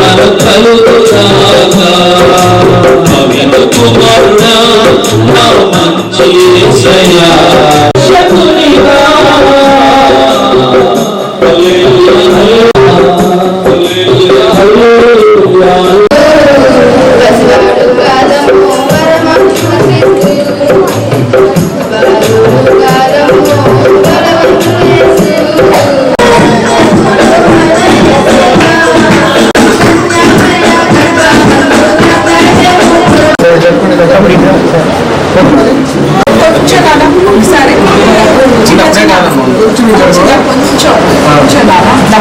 సమాధానం కలుగుగాక కుమారుడా మంచి 제가 본척 본척 나간다.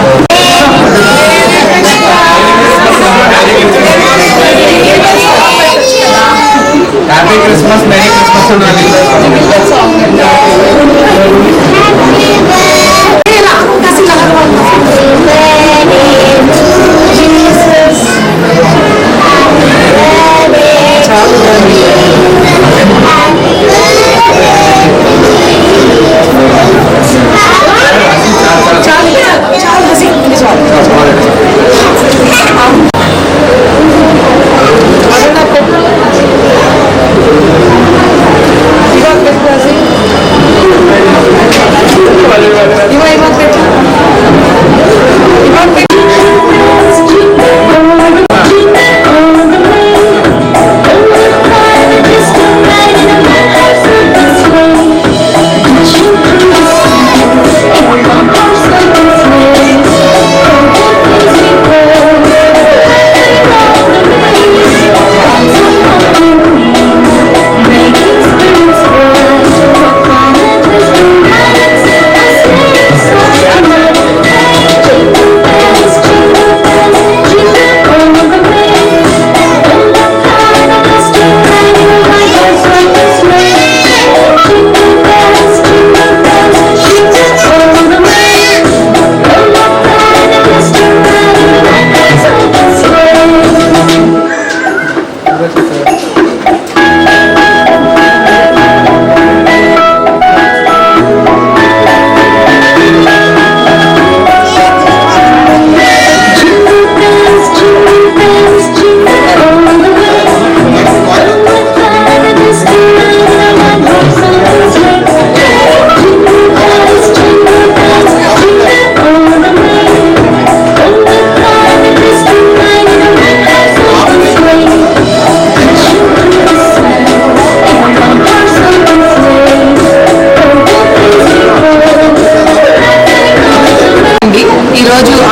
Happy Christmas, Merry Christmas, Sonali.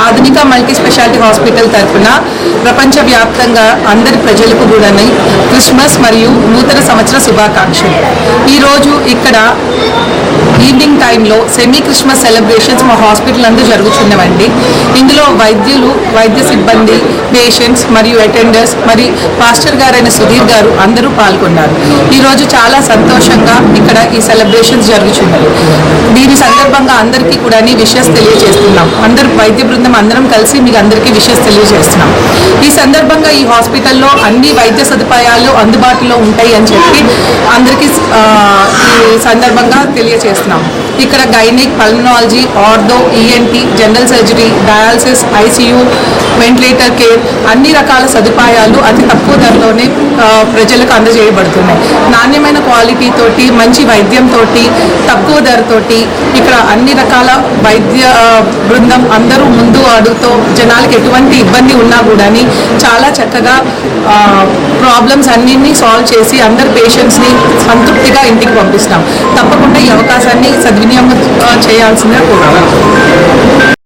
ఆధునిక మల్టీ స్పెషాలిటీ హాస్పిటల్ తరఫున ప్రపంచవ్యాప్తంగా అందరి ప్రజలకు కూడా క్రిస్మస్ మరియు నూతన సంవత్సర శుభాకాంక్షలు. ఈరోజు ఇక్కడ ఈవినింగ్ టైంలో సెమీ క్రిస్మస్ సెలబ్రేషన్స్ మా హాస్పిటల్ అందు జరుగుతున్నవండి. ఇందులో వైద్యులు వైద్య సిబ్బంది పేషెంట్స్ మరియు అటెండర్స్ మరియు పాస్టర్ గారైన సుధీర్ గారు అందరూ పాల్గొన్నారు. ఈరోజు చాలా సంతోషంగా ఇక్కడ ఈ సెలబ్రేషన్స్ జరుగుతున్నాయి దీని సందర్భంగా అందరికీ కూడా విషయస్ తెలియజేస్తున్నాం. అందరు వైద్య బృందం అందరం కలిసి మీకు అందరికీ విషయస్ తెలియజేస్తున్నాం. ఈ సందర్భంగా ఈ హాస్పిటల్లో అన్ని వైద్య సదుపాయాలు అందుబాటులో ఉంటాయి అని చెప్పి అందరికీ ఈ సందర్భంగా తెలియజేస్తున్నాం. ఇక్కడ gynaec pulmonology ortho ENT general surgery dialysis ICU ventilator care అన్ని రకాల సదుపాయాలు అతి తక్కువ ధరలోనే ప్రజలకు అందజేయబడుతున్నాయి. నాణ్యమైన క్వాలిటీ తోటి మంచి వైద్యంతో తక్కువ ధరతోటి ఇక్కడ అన్ని రకాల వైద్య బృందం అందరూ ముందు అడుగుతో జనాలకు ఎటువంటి ఇబ్బంది ఉన్నా కూడా చాలా చక్కగా ప్రాబ్లమ్స్ అన్నింటినీ సాల్వ్ చేసి అందరు పేషెంట్స్ని సంతృప్తిగా ఇంటికి పంపిస్తాం. తప్పకుండా ఈ అవకాశాన్ని దాన్ని సద్వినియోగం చేయాల్సిందే. కూడా